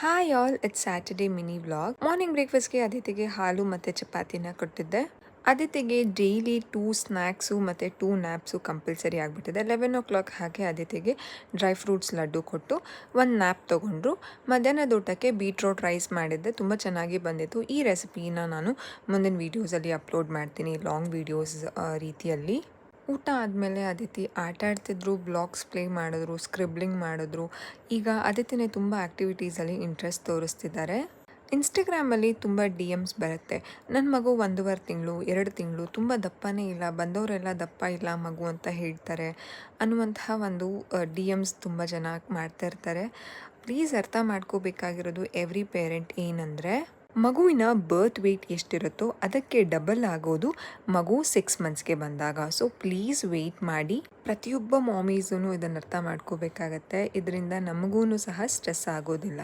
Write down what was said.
Hi all it's Saturday mini vlog morning ಬ್ರೇಕ್ಫಾಸ್ಟ್ಗೆ ಅದಿತಿಗೆ ಹಾಲು ಮತ್ತು ಚಪಾತಿನ ಕೊಟ್ಟಿದ್ದೆ. ಅದಿತಿಗೆ ಡೈಲಿ ಟೂ ಸ್ನ್ಯಾಕ್ಸು ಮತ್ತು ಟೂ ನ್ಯಾಪ್ಸು ಕಂಪಲ್ಸರಿ ಆಗಿಬಿಟ್ಟಿದೆ. ಲೆವೆನ್ ಓ ಕ್ಲಾಕ್ ಹಾಗೆ ಅದಿತಿಗೆ ಡ್ರೈ ಫ್ರೂಟ್ಸ್ ಲಡ್ಡು ಕೊಟ್ಟು ಒಂದು ನ್ಯಾಪ್ ತೊಗೊಂಡ್ರು. ಮಧ್ಯಾಹ್ನದ ಊಟಕ್ಕೆ ಬೀಟ್ರೋಟ್ ರೈಸ್ ಮಾಡಿದ್ದೆ. ತುಂಬ ಚೆನ್ನಾಗಿ ಬಂದಿತ್ತು. ಈ ರೆಸಿಪಿನ ನಾನು ಮುಂದಿನ ವೀಡಿಯೋಸಲ್ಲಿ ಅಪ್ಲೋಡ್ ಮಾಡ್ತೀನಿ. ಲಾಂಗ್ ವೀಡಿಯೋಸ್ ರೀತಿಯಲ್ಲಿ. ಊಟ ಆದಮೇಲೆ ಅದಿತಿ ಆಟ ಆಡ್ತಿದ್ರು ಬ್ಲಾಗ್ಸ್ ಪ್ಲೇ ಮಾಡಿದ್ರು ಸ್ಕ್ರಿಬ್ಲಿಂಗ್ ಮಾಡಿದ್ರು. ಈಗ ಅದಿತಿನೇ ತುಂಬ ಆ್ಯಕ್ಟಿವಿಟೀಸಲ್ಲಿ ಇಂಟ್ರೆಸ್ಟ್ ತೋರಿಸ್ತಿದ್ದಾರೆ. ಇನ್ಸ್ಟಾಗ್ರಾಮಲ್ಲಿ ತುಂಬ ಡಿ ಎಮ್ಸ್ ಬರುತ್ತೆ. ನನ್ನ ಮಗು ಒಂದೂವರೆ ತಿಂಗಳು, ಎರಡು ತಿಂಗಳು, ತುಂಬ ದಪ್ಪನೇ ಇಲ್ಲ, ಬಂದವರೆಲ್ಲ ದಪ್ಪ ಇಲ್ಲ ಮಗು ಅಂತ ಹೇಳ್ತಾರೆ. ಅನ್ನುವಂತಹ ಒಂದು ಡಿ ಎಮ್ಸ್ ತುಂಬ ಜನ ಮಾಡ್ತಾ ಇರ್ತಾರೆ. ಪ್ಲೀಸ್ ಅರ್ಥ ಮಾಡ್ಕೋಬೇಕಾಗಿರೋದು ಎವ್ರಿ ಪೇರೆಂಟ್ ಏನಂದರೆ ಮಗುವಿನ ಬರ್ತ್ ವೆಯ್ಟ್ ಎಷ್ಟಿರುತ್ತೋ ಅದಕ್ಕೆ ಡಬಲ್ ಆಗೋದು ಮಗು ಸಿಕ್ಸ್ ಮಂತ್ಸ್ಗೆ ಬಂದಾಗ. ಸೊ ಪ್ಲೀಸ್ ವೆಯ್ಟ್ ಮಾಡಿ. ಪ್ರತಿಯೊಬ್ಬ ಮಾಮೀಸೂ ಇದನ್ನು ಅರ್ಥ ಮಾಡ್ಕೋಬೇಕಾಗತ್ತೆ. ಇದರಿಂದ ನಮಗೂ ಸಹ ಸ್ಟ್ರೆಸ್ ಆಗೋದಿಲ್ಲ.